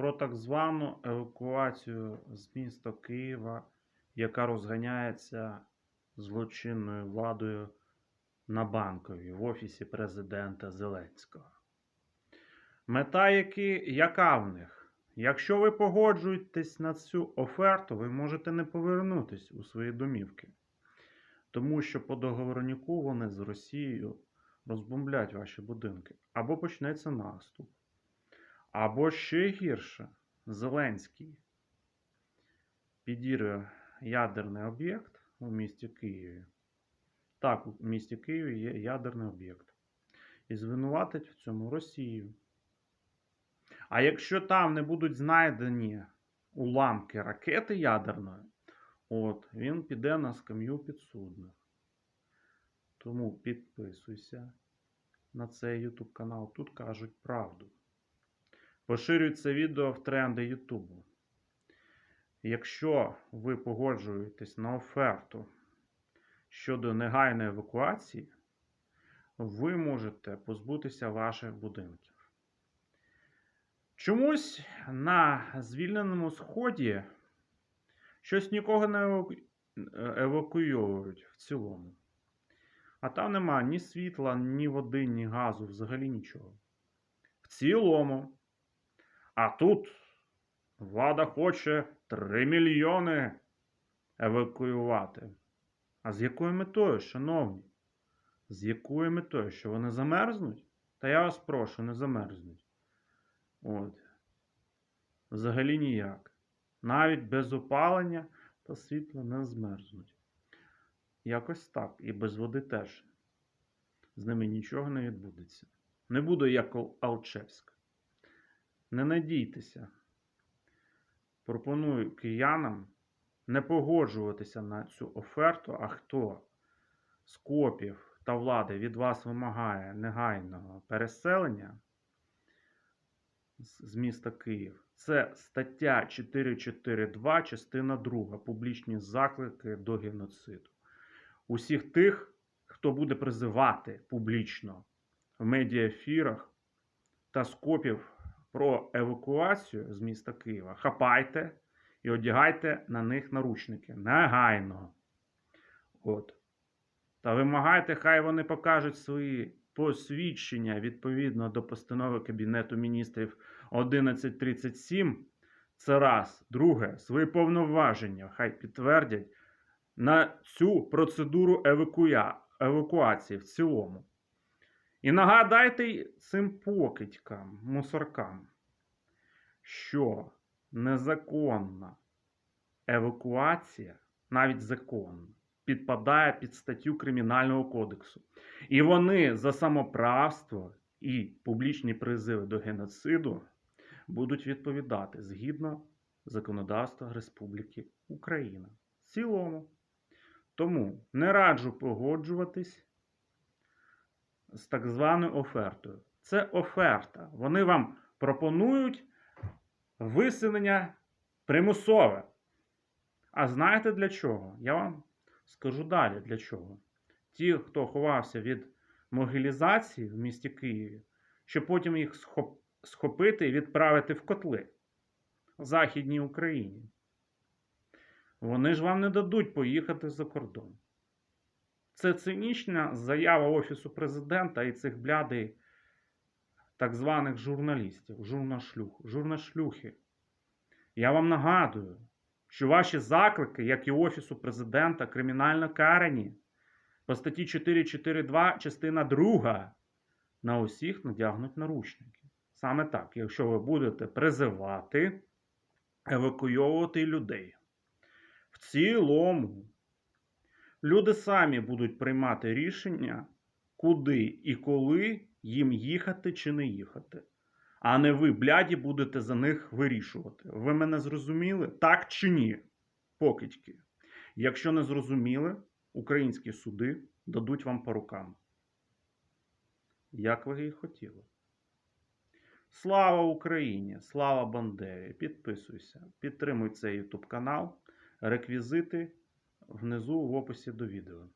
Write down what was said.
про так звану евакуацію з міста Києва, яка розганяється злочинною владою на банковій в офісі президента Зеленського. Мета які, яка в них? Якщо ви погоджуєтесь на цю оферту, ви можете не повернутись у свої домівки. Тому що по договорняку вони з Росією розбомблять ваші будинки. Або почнеться наступ. Або ще гірше, Зеленський підірве ядерний об'єкт у місті Києві. Так, у місті Києві є ядерний об'єкт. І звинуватить в цьому Росію. А якщо там не будуть знайдені уламки ракети ядерної, от, він піде на скам'ю підсудних. Тому підписуйся на цей YouTube канал. Тут кажуть правду. Поширюй це відео в тренди Ютубу. Якщо ви погоджуєтесь на оферту щодо негайної евакуації, ви можете позбутися ваших будинків. Чомусь на звільненому сході щось нікого не еваку- евакуйовують в цілому. А там нема ні світла, ні води, ні газу, взагалі нічого. В цілому. А тут влада хоче 3 мільйони евакуювати. А з якою метою, шановні? З якою метою? Що вони замерзнуть? Та я вас прошу, не замерзнуть. От. Взагалі ніяк. Навіть без опалення та світла не змерзнуть. Якось так. І без води теж. З ними нічого не відбудеться. Не буду як Ал- Алчевськ. Не надійтеся. Пропоную киянам не погоджуватися на цю оферту, а хто з копів та влади від вас вимагає негайного переселення з міста Київ. Це стаття 442, частина 2. Публічні заклики до геноциду. Усіх тих, хто буде призивати публічно в медіаефірах та скопів про евакуацію з міста Києва, хапайте і одягайте на них наручники. Негайно. От. Та вимагайте, хай вони покажуть свої посвідчення відповідно до постанови Кабінету міністрів 1137. Це раз. Друге, свої повноваження хай підтвердять на цю процедуру евакуя... евакуації в цілому. І нагадайте цим покидькам, мусоркам, що незаконна евакуація, навіть законна, підпадає під статтю Кримінального кодексу. І вони за самоправство і публічні призиви до геноциду будуть відповідати згідно законодавства Республіки Україна. В цілому. Тому не раджу погоджуватись з так званою офертою. Це оферта. Вони вам пропонують виселення примусове. А знаєте для чого? Я вам скажу далі для чого. Ті, хто ховався від могилізації в місті Києві, щоб потім їх схопити і відправити в котли в Західній Україні. Вони ж вам не дадуть поїхати за кордон. Це цинічна заява Офісу президента і цих блядей так званих журналістів, журнашлюх, журнашлюхи. Я вам нагадую, що ваші заклики, як і Офісу президента, кримінально карані по статті 442, частина 2, на усіх надягнуть наручники. Саме так, якщо ви будете призивати, евакуйовувати людей. В цілому, люди самі будуть приймати рішення, куди і коли їм їхати чи не їхати. А не ви, бляді, будете за них вирішувати. Ви мене зрозуміли? Так чи ні? Покидьки. Якщо не зрозуміли, українські суди дадуть вам по рукам. Як ви і хотіли. Слава Україні! Слава Бандері! Підписуйся, підтримуй цей YouTube канал. Реквізити внизу в описі до відео.